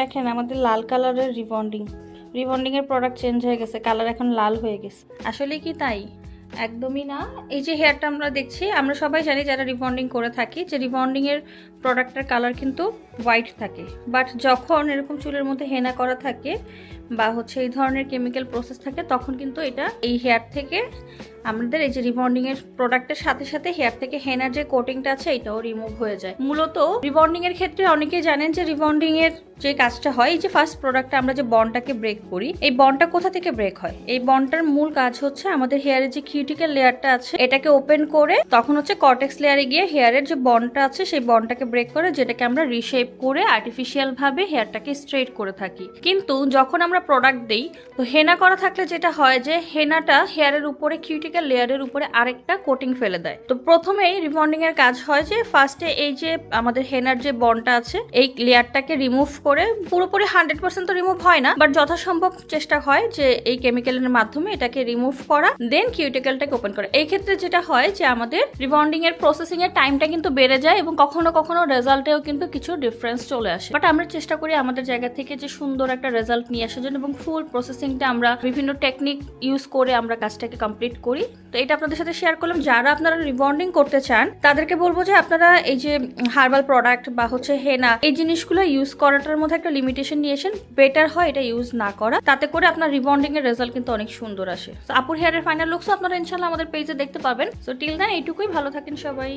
দেখেন, আমাদের লাল কালারের রিবন্ডিং। রিবন্ডিং এর প্রোডাক্ট চেঞ্জ হয়ে গেছে কালার এখন লাল হয়ে গেছে। আসলে কি তাই? একদমই না। এই যে হেয়ারটা আমরা দেখছি, আমরা সবাই জানি যারা রিবন্ডিং করে থাকি যে রিবন্ডিং এর প্রোডাক্টের কালার কিন্তু হোয়াইট থাকে। বাট যখন এরকম চুলের মধ্যে হেনা করা থাকে বা হচ্ছে এই ধরনের কেমিক্যাল প্রসেস থাকে, তখন কিন্তু এটা এই হেয়ার থেকে আমাদের এই যে রিবন্ডিং এর প্রোডাক্টের সাথে সাথে হেয়ার থেকে হেনার যে কোটিংটা আছে, এটাও রিমুভ হয়ে যায়। মূলত রিবন্ডিং এর ক্ষেত্রে অনেকেই জানেন যে রিবন্ডিং এর যে কাজটা হয়, এই যে ফার্স্ট প্রোডাক্টটা আমরা যে বন্ডটাকে ব্রেক করি, এই বন্ডটা কোথা থেকে ব্রেক হয়? এই বন্ডটার মূল কাজ হচ্ছে আমাদের হেয়ারের যে কিউটিক্যাল লেয়ারটা আছে, এটাকে ওপেন করে তখন হচ্ছে কর্টেক্স লেয়ারে গিয়ে হেয়ারের যে বন্ডটা আছে, সেই বন্ডটাকে ব্রেক করে, যেটাকে আমরা রিশেপ করে আর্টিফিশিয়াল ভাবে হেয়ারটাকে স্ট্রেট করে থাকি। কিন্তু যখন আমরা প্রোডাক্ট দেই, তো হেনা করা থাকলে যেটা হয় যে হেনাটা হেয়ারের উপরে কিউটিক্যাল লেয়ারের উপরে আরেকটা কোটিং ফেলে দেয়। তো প্রথমেই রিবন্ডিং এর কাজ হয় যে ফার্স্টে এই যে আমাদের হেনার যে বনটা আছে, এই লেয়ারটাকে রিমুভ করে পুরোপুরি হান্ড্রেড পার্সেন্ট তো রিমুভ হয় না বাট যথাসম্ভব চেষ্টা হয় যে এই কেমিক্যালের মাধ্যমে এটাকে রিমুভ করা দেন কিউটিক্যালটাকে ওপেন করা। এই ক্ষেত্রে যেটা হয় যে আমাদের রিবন্ডিং এর প্রসেসিং এর টাইমটা কিন্তু বেড়ে যায় এবং কখনো কখনো রেজাল্টেও কিন্তু কিছু ডিফারেন্স চলে আসে। বাট আমরা চেষ্টা করি আমাদের জায়গা থেকে যে সুন্দর একটা রেজাল্ট নিয়ে আসার জন্য এবং ফুল প্রসেসিংটা আমরা বিভিন্ন টেকনিক ইউজ করে আমরা কাজটাকে কমপ্লিট করি। তো এটা আপনাদের সাথে শেয়ার করলাম। যারা আপনারা রিবন্ডিং করতে চান, তাদেরকে বলব যে আপনারা এই যে হার্বাল প্রোডাক্ট বা হচ্ছে হেনা এই জিনিসগুলো ইউজ করাটার মধ্যে একটা লিমিটেশন নিয়েছেন। বেটার হয় এটা ইউজ না করা। তাতে করে আপনার রিবন্ডিং এর রেজাল্ট কিন্তু অনেক সুন্দর আসে। আপুর হেয়ারের ফাইনাল লুকসও আপনারা ইনশাল্লাহ আমাদের পেজে দেখতে পাবেন। সো টিল দেন এইটুকুই। ভালো থাকেন সবাই।